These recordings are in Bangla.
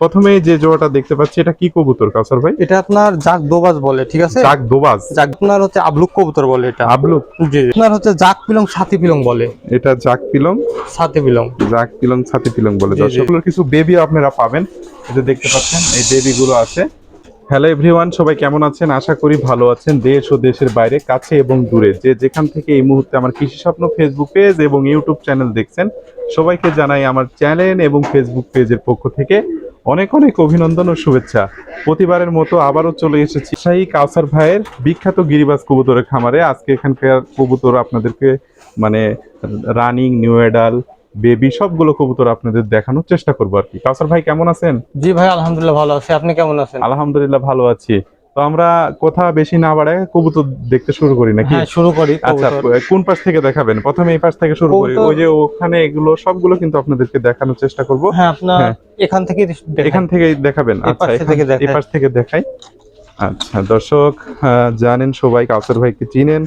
প্রথমে যে জোড়াটা দেখতে পাচ্ছি এটা কি কবুতর কাসার ভাই? এটা আপনার জাক দোবাজ বলে ঠিক আছে? জাক দোবাজ। জাক আপনার হচ্ছে আবলুক কবুতর বলে এটা। আবলুক? জি। আপনার হচ্ছে জাক পিলং সাথী পিলং বলে। এটা জাক পিলং? সাথী পিলং। জাক পিলং ছাতি পিলং বলে। দর্শকগুলোর কিছু বেবি আপনারা পাবেন। যে দেখতে পাচ্ছেন এই বেবি গুলো আছে। হ্যালো এভরিওয়ান সবাই কেমন আছেন? আশা করি ভালো আছেন। দেশ ও দেশের বাইরে কাছে এবং দূরে। যে যেখান থেকে এই মুহূর্তে আমার কৃষি স্বপ্ন ফেসবুক পেজ এবং ইউটিউব চ্যানেল দেখছেন সবাইকে জানাই আমার চ্যানেল এবং ফেসবুক পেজের পক্ষ থেকে অনেক অনেক অভিনন্দন ও শুভেচ্ছা। প্রতিবারের মতো আবারও চলে এসেছি শাহী কাউসার ভাইয়ের বিখ্যাত গিরিবাস কবুতরের খামারে। আজকে এখানকার কবুতর আপনাদেরকে মানে রানিং নিউ এডাল বেবি সবগুলো কবুতর আপনাদের দেখানোর চেষ্টা করব আর কি। কাউসার ভাই কেমন আছেন? জি ভাই আলহামদুলিল্লাহ ভালো আছি। আপনি কেমন আছেন? আলহামদুলিল্লাহ ভালো আছি। তো আমরা কথা বেশি না বাড়ায় কবুতর দেখতে শুরু করি নাকি? হ্যাঁ শুরু করি আচ্ছা কোন পাশ থেকে দেখাবেন? প্রথমে এই পাশ থেকে শুরু করি। ওই যে ওখানে এগুলো সবগুলো কিন্তু আপনাদেরকে দেখানোর চেষ্টা করব। হ্যাঁ আপনার হ্যাঁ। এখান থেকে এখান থেকে দেখাবেন। আচ্ছা। এই পাশ থেকে দেখাই। আচ্ছা দর্শক আহ, জানেন সবাই কাউসার ভাইকে চিনেন।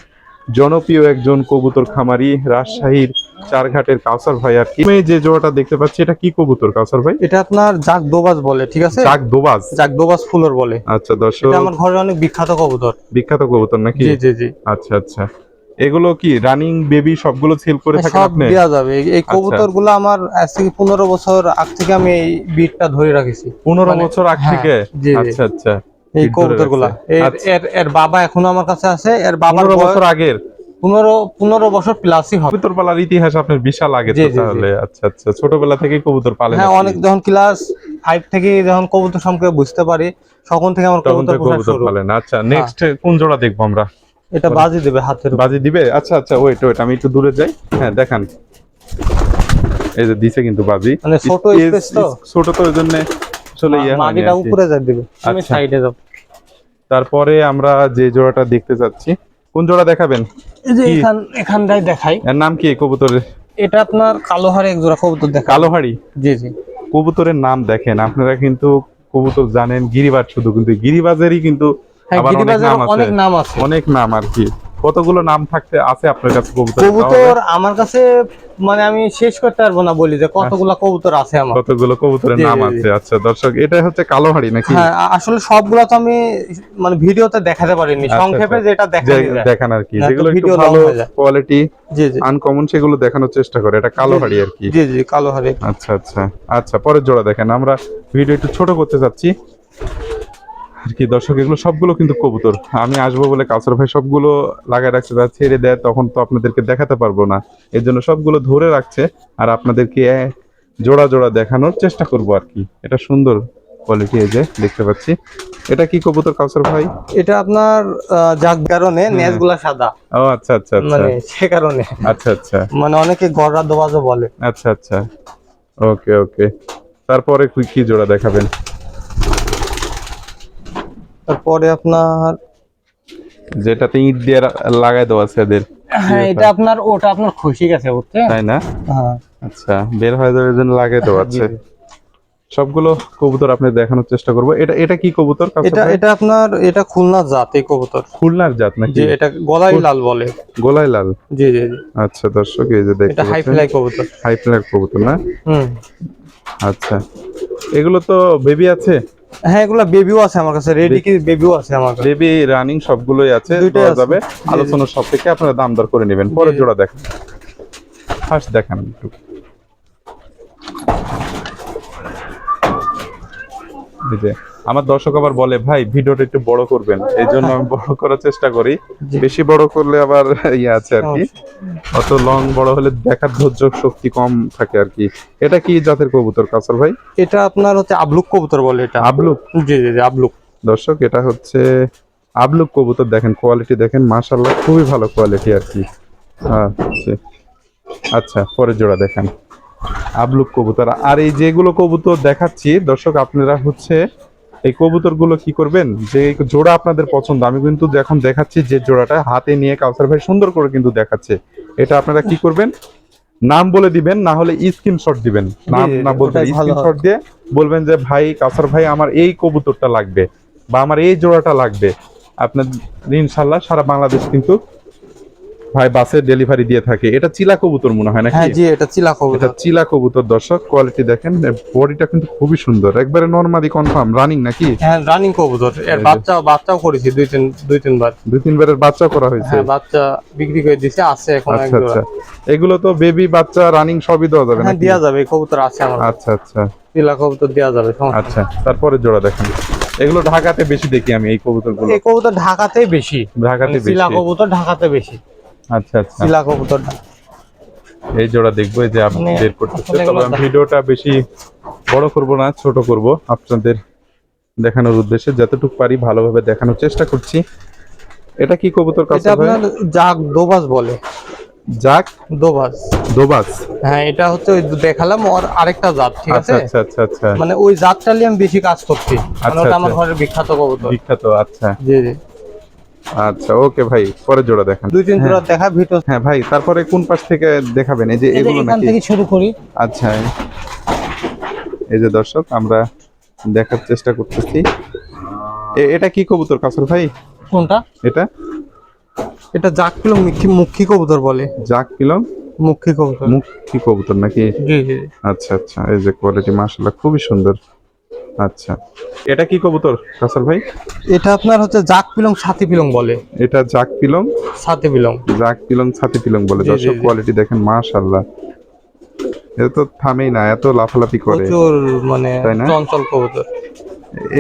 জনপ্রিয় একজন কবুতর খামারি রাজশাহীর চারঘাটের কাউসার ভাই আর কি। আমি যে জোড়াটা দেখতে পাচ্ছি এটা কি কবুতর কাউসার ভাই? এটা আপনার জাক দোবাজ বলে ঠিক আছে? চাক দোবাজ? জাক দোবাজ ফুলর বলে। আচ্ছা দর্শক। এটা আমার ঘরে অনেক বিখ্যাত কবুতর। বিখ্যাত কবুতর নাকি? জি জি জি। আচ্ছা আচ্ছা। এগুলো কি রানিং বেবি সবগুলো সেল করে থাকেন সব আপনি? দেওয়া যাবে। এই- আচ্ছা। কবুতরগুলো আমার আজ থেকে পনেরো বছর আগ থেকে আমি এই বিটটা ধরে রাখছি। পনেরো মানে- বছর আগ হ্যাঁ, থেকে। আচ্ছা আচ্ছা। এই এর আচ্ছা। এর এর বাবা এখনও আমার কাছে আছে এর বাবার বছর আগের। পনেরো পনেরো বছর প্লাসই হবে। কবুতর পালার ইতিহাস আপনার বিশাল আগে জি, তো জি, জি। তাহলে। আচ্ছা আচ্ছা। ছোটবেলা থেকেই কবুতর পালেন হ্যাঁ অনেক যখন ক্লাস ফাইভ থেকে যখন কবুতর সম্পর্কে বুঝতে পারি তখন থেকে আমার তখন কবুতর থেকে কবুতর পালেন। আচ্ছা নেক্সট কোন জোড়া দেখব আমরা? এটা বাজি দেবে হাতের। বাজি দিবে? আচ্ছা আচ্ছা ওয়েট ওয়েট আমি একটু দূরে যাই। হ্যাঁ দেখান। এই যে দিছে কিন্তু বাজি। মানে ছোট তো? ছোট তো ওই জন্য ইয়ে মাটিটা উপরে যা দিবে। তুমি আচ্ছা। সাইডে যাও। তারপরে আমরা যে জোড়াটা দেখতে যাচ্ছি কোন জোড়া দেখাবেন? এই যে এখান এখানটাই দেখাই। এর নাম কি কবুতরের? এটা আপনার কালো হারে এক জোড়া কবুতর দেখা কালোহাড়ি জি জি। কবুতরের নাম দেখেন। আপনারা কিন্তু কবুতর জানেন গিরিবাজ শুধু কিন্তু গিরিবাজেরই কিন্তু হ্যাঁ অনেক নাম আছে। অনেক নাম আর কি। কতগুলো নাম থাকতে আছে আপনার কাছে কবুতর? কবুতর আমার কাছে মানে আমি শেষ করতে পারব না বলি যে কতগুলা কবুতর আছে আমার। কতগুলো কবুতরের নাম। আছে। আচ্ছা দর্শক এটা হচ্ছে কালোহাড়ি নাকি? হ্যাঁ আসলে সবগুলা তো আমি মানে ভিডিওতে দেখাতে পারিনি আচ্ছা, সংক্ষেপে আচ্ছা। যেটা দেখা যে- যায়। দেখান আর কি। যেগুলো একটু ভালো কোয়ালিটি জি জি। আনকমন সেগুলো দেখানোর চেষ্টা করে। এটা কালোহাড়ি আর কি। জি জি কালো হারে আচ্ছা আচ্ছা। আচ্ছা পরের জোড়া দেখেন। আমরা ভিডিও একটু ছোট করতে চাচ্ছি। আর কি দর্শক এগুলো সবগুলো কিন্তু কবুতর। আমি আসব বলে কাউসার ভাই সবগুলো লাগায় রাখছে তারা ছেড়ে দেয় তখন তো আপনাদেরকে দেখাতে পারব না। এর জন্য সবগুলো ধরে রাখছে আর আপনাদেরকে জোড়া জোড়া দেখানোর চেষ্টা করব আর কি। এটা সুন্দর কোয়ালিটি এই যে দেখতে পাচ্ছি। এটা কি কবুতর কাউসার ভাই? এটা আপনার যাক কারণে নেজগুলা সাদা। ও আচ্ছা আচ্ছা আচ্ছা। মানে সে কারণে। আচ্ছা আচ্ছা। মানে অনেকে গড়রা দোবাজও বলে। আচ্ছা আচ্ছা। ওকে ওকে। তারপরে কি কি জোড়া দেখাবেন? তারপরে আপনার যেটাতে ইট দিয়ে লাগাই দেওয়া আছে এদের। হ্যাঁ এটা আপনার ওটা আপনার খুশি গেছে বুঝছেন? তাই না? হ্যাঁ। আচ্ছা বের হয়ে যাবে জন্য লাগাই দেওয়া আছে। সবগুলো কবুতর আপনি দেখানোর চেষ্টা করব। এটা এটা কি কবুতর এটা এটা আপনার এটা খুলনা জাত এই কবুতর। খুলনার জাত নাকি? যে এটা গলাই লাল বলে। গোলাই লাল? জি জি জি। আচ্ছা দর্শক এই যে দেখতে এটা হাই ফ্লাই কবুতর। হাই ফ্ল্যাগ কবুতর না? হুম। আচ্ছা। এগুলো তো বেবি আছে? হ্যাঁ এগুলো বেবিও আছে আমার কাছে রেডি কি বেবিও আছে আমার কাছে। বেবি রানিং সবগুলোই আছে আছে। যাবে। জি, আলোচনার সব থেকে আপনারা দাম দর করে নেবেন। পরে জোড়া দেখেন। ফার্স্ট দেখান একটু। এই আমার দর্শক আবার বলে ভাই ভিডিওটা একটু বড় করবেন। এই জন্য আমি বড় করার চেষ্টা করি। বেশি বড় করলে আবার ইয়ে আছে আর কি। অত লং বড় হলে দেখার ধৈর্য শক্তি কম থাকে আর কি। এটা কি জাতের কবুতর কাসর ভাই? এটা আপনার হচ্ছে আবলুক কবুতর বলে এটা। আবলুক? জি জি জি আবলুক। দর্শক এটা হচ্ছে আবলুক কবুতর দেখেন কোয়ালিটি দেখেন মাশাল্লাহ খুবই ভালো কোয়ালিটি আর কি। আচ্ছা আচ্ছা পরের জোড়া দেখেন। আবলুক কবুতর। আর এই যেগুলো কবুতর দেখাচ্ছি দর্শক আপনারা হচ্ছে এই কবুতরগুলো কি করবেন? যে জোড়া আপনাদের পছন্দ। আমি কিন্তু এখন দেখাচ্ছি যে জোড়াটা হাতে নিয়ে কাউসার ভাই সুন্দর করে কিন্তু দেখাচ্ছে। এটা আপনারা কি করবেন? নাম বলে দিবেন না হলে স্ক্রিনশট দিবেন। নাম না বলতে। স্ক্রিনশট দিয়ে বলবেন যে ভাই কাউসার ভাই আমার এই কবুতরটা লাগবে বা আমার এই জোড়াটা লাগবে। আপনার ইনশাল্লাহ সারা বাংলাদেশ কিন্তু ভাই বাসে ডেলিভারি দিয়ে থাকে। এটা চিলা কবুতর মনে হয় নাকি? হ্যাঁ জি এটা চিলা কবুতর। এটা চিলা কবুতর দর্শক কোয়ালিটি দেখেন বডিটা কিন্তু খুবই সুন্দর। একবারে নরমালি কনফার্ম রানিং নাকি? হ্যাঁ রানিং কবুতর। এর বাচ্চা বাচ্চাও করেছি দুই তিন দুই তিনবার। দুই তিনবারের বাচ্চা করা হয়েছে? হ্যাঁ বাচ্চা বিক্রি করে দিছে আছে এখন আচ্ছা আচ্ছা। এগুলো তো বেবি বাচ্চা রানিং সবই দেওয়া যাবে হ্যাঁ দেওয়া যাবে কবুতর আছে আমার আচ্ছা আচ্ছা। চিলা কবুতর দেওয়া যাবে আচ্ছা তারপরে জোড়া দেখেন। এগুলো ঢাকাতে বেশি দেখি আমি এই কবুতরগুলো। এই কবুতর ঢাকাতেই বেশি। ঢাকাতে মানে চিলা বেশি। কবুতর ঢাকাতে বেশি। আচ্ছা আচ্ছা। চিলা কবুতর এই জোড়া দেখব এই যে আপনি মানে বের করতেছে তবে আমি ভিডিওটা বেশি বড় করব না ছোট করব। আপনাদের দেখানোর উদ্দেশ্যে যতটুকু পারি ভালোভাবে দেখানোর চেষ্টা করছি। এটা কি কবুতর এটা কাছে ভাই? আপনার জাগ দোবাস বলে। জাক দোবাস। দোবাস? হ্যাঁ এটা হচ্ছে ওই দেখালাম ওর আরেকটা জাত ঠিক আচ্ছা আছে? আচ্ছা আচ্ছা আচ্ছা। মানে ওই জাতটা নিয়ে আমি বেশি কাজ করছি। মানে ওটা আমার আচ্ছা। ঘরের বিখ্যাত কবুতর। বিখ্যাত আচ্ছা। জি জি। আচ্ছা ওকে ভাই পরে জোড়া দেখান। দুই তিন জোড়া দেখা ভিডিও। হ্যাঁ ভাই তারপরে কোন পাশ থেকে দেখাবেন? এই যে এগুলো এখান নাকি? থেকে শুরু করি। আচ্ছা। এই যে দর্শক আমরা দেখার চেষ্টা করতেছি। এটা কি কবুতর কাসর ভাই? কোনটা? এটা? এটা জাক কিলো মুখী মুখী কবুতর বলে। জাক কিলং মুখী কবুতর। মুখ কবুতর নাকি? জি জি। আচ্ছা আচ্ছা এই যে কোয়ালিটি মাশাআল্লাহ খুবই সুন্দর। আচ্ছা। এটা কি কবুতর কাসর ভাই? এটা আপনার হচ্ছে জাক পিলং সাথী পিলং বলে। এটা জাক পিলং? সাথী পিলং। জাক পিলং ছাতি পিলং বলে। দর্শক কোয়ালিটি দেখেন মাশাআল্লাহ। এটা তো থামেই না এত লাফালাফি করে। প্রচুর মানে চঞ্চল কবুতর।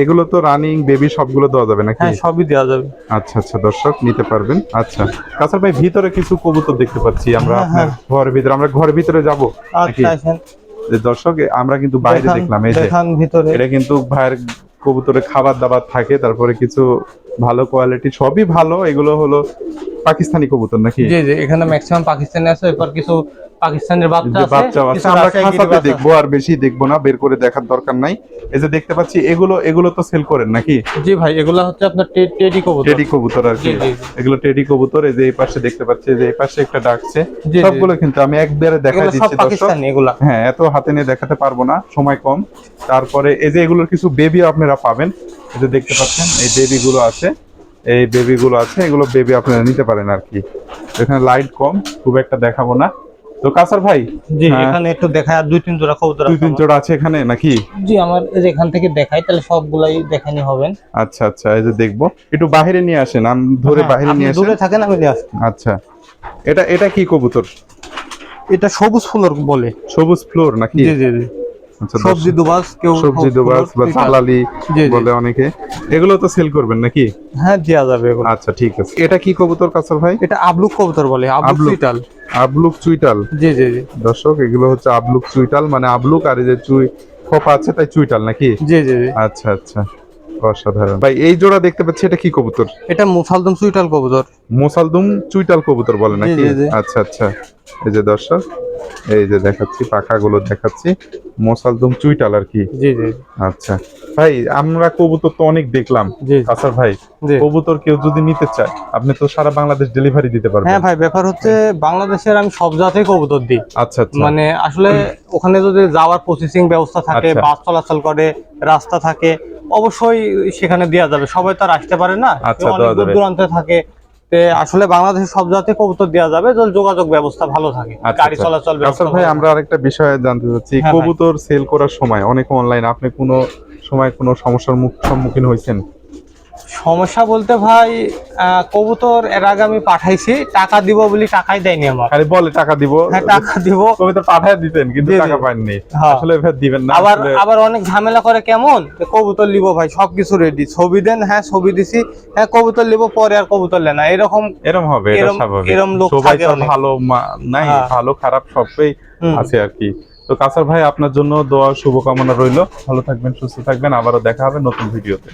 এগুলো তো রানিং বেবি সবগুলো দেওয়া যাবে নাকি? হ্যাঁ সবই দেওয়া যাবে। আচ্ছা আচ্ছা দর্শক নিতে পারবেন। আচ্ছা কাসার ভাই ভিতরে কিছু কবুতর দেখতে পাচ্ছি আমরা হ্যাঁ, আপনার ঘরের ভিতরে। আমরা ঘরের ভিতরে যাব আচ্ছা আসেন। যে দর্শক আমরা কিন্তু বাইরে দেখলাম এই যে ভিতরে। এটা কিন্তু ভাইয়ের কবুতরে খাবার দাবার থাকে তারপরে কিছু ভালো কোয়ালিটি সবই ভালো। এগুলো হলো পাকিস্তানি কবুতর নাকি? জি জি এখানে ম্যাক্সিমাম পাকিস্তানি আছে এরপর কিছু পাকিস্তানের বাচ্চা আছে বাচ্চা আছে আমরা আছে। দেখব আর বেশি দেখব না বের করে দেখার দরকার নাই। এই যে দেখতে পাচ্ছি এগুলো এগুলো তো সেল করেন নাকি? জি ভাই এগুলা হচ্ছে আপনার টেডি কবুতর। টেডি কবুতর আর কি। এগুলো টেডি কবুতর এই যে এই পাশে দেখতে পাচ্ছি যে এই পাশে একটা ডাকছে। সবগুলো কিন্তু আমি একবারে দেখা দিচ্ছি দর্শক। হ্যাঁ এত হাতে নিয়ে দেখাতে পারব না সময় কম। তারপরে এই যে এগুলোর কিছু বেবি আপনারা পাবেন। এই যে দেখতে পাচ্ছেন এই বেবি গুলো আছে। এই বেবি গুলো আছে এগুলো বেবি আপনারা নিতে পারেন আর কি। এখানে লাইট কম খুব একটা দেখাবো না। তো কাসার ভাই জি হ্যাঁ। এখানে একটু দেখায় আর দুই তিন জোড়া কবুতর দুই তিন। জোড়া আছে এখানে নাকি? জি আমার এই যে এখান থেকে দেখাই তাহলে সবগুলাই দেখানি হবেন। আচ্ছা আচ্ছা এই যে দেখব। একটু বাইরে নিয়ে আসেন আম ধরে হ্যাঁ, বাইরে নিয়ে আসেন। দূরে থাকেন আমি নিয়ে আসছি। আচ্ছা এটা এটা কি কবুতর? এটা সবুজ ফ্লোর বলে। সবুজ ফ্লোর নাকি? জি জি জি। সবজি দুবাস কেউ সবজি দোবাস বা জি। বলে অনেকে। এগুলো তো সেল করবেন নাকি? হ্যাঁ দেওয়া যাবে এগুলো। আচ্ছা ঠিক আছে। এটা কি কবুতর কাসার ভাই? এটা আবলুক কবুতর বলে আবলুক। সুইটাল আবলুক চুইটাল জি জি জি। দর্শক এগুলো হচ্ছে আবলুক চুইটাল মানে আবলুক আর এই যে চুই খোপা আছে তাই চুইটাল নাকি? জি জি জি। আচ্ছা আচ্ছা। অসাধারণ। ভাই এই জোড়া দেখতে পাচ্ছি এটা কি কবুতর? এটা মুসালদম সুইটাল কবুতর। মোসালদুম চুইটাল কবুতর বলে নাকি। আচ্ছা আচ্ছা। এই যে দর্শক এই যে দেখাচ্ছি পাখাগুলো দেখাচ্ছি। মোসালদুম চুইটাল আর কি? জি জি। আচ্ছা। ভাই আমরা কবুতর তো অনেক দেখলাম। জি। আচ্ছা ভাই কবুতর কেউ যদি নিতে চায় আপনি তো সারা বাংলাদেশ ডেলিভারি দিতে পারবেন। হ্যাঁ ভাই ব্যাপার হচ্ছে বাংলাদেশের আমি সব জাতেই কবুতর দিই। আচ্ছা আচ্ছা। মানে আসলে ওখানে যদি যাওয়ার প্রসেসিং ব্যবস্থা থাকে আচ্ছা। বাস চলাচল করে রাস্তা থাকে অবশ্যই সেখানে দেওয়া যাবে। সবাই তো আর আসতে পারে না। আচ্ছা, অনেক দূর দূরান্তে থাকে। আসলে বাংলাদেশের সব জাতে কবুতর দেওয়া যাবে যদি যোগাযোগ ব্যবস্থা ভালো থাকে আচ্ছা, গাড়ি আচ্ছা। চলাচল ব্যবস্থা কাসার ভাই আমরা আরেকটা বিষয় জানতে চাচ্ছি হ্যাঁ, কবুতর সেল করার সময় অনেক অনলাইন আপনি কোনো সময় কোনো সমস্যার সম্মুখীন হয়েছেন? সমস্যা বলতে ভাই কবুতর এর আগে আমি পাঠাইছি টাকা দিব বলি টাকাই দেয়নি আমার। খালি বলে টাকা দিব? হ্যাঁ টাকা দিব। কবিতা পাঠায় দিতেন কিন্তু। টাকা পাননি। হ্যাঁ। আসলে এবার দিবেন না আবার আবার অনেক ঝামেলা করে কেমন? কবুতর লিবো ভাই সবকিছু রেডি ছবি দেন হ্যাঁ ছবি দিছি। হ্যাঁ কবুতর লিবো পরে আর কবুতর লেনা এরকম এরকম হবে এটা স্বাভাবিক। এরম লোক থাকে। ভালো নাই হ্যাঁ। ভালো খারাপ সবই আছে আর কি। তো কাসার ভাই আপনার জন্য দোয়া শুভকামনা রইল। ভালো থাকবেন সুস্থ থাকবেন। আবারও দেখা হবে নতুন ভিডিওতে।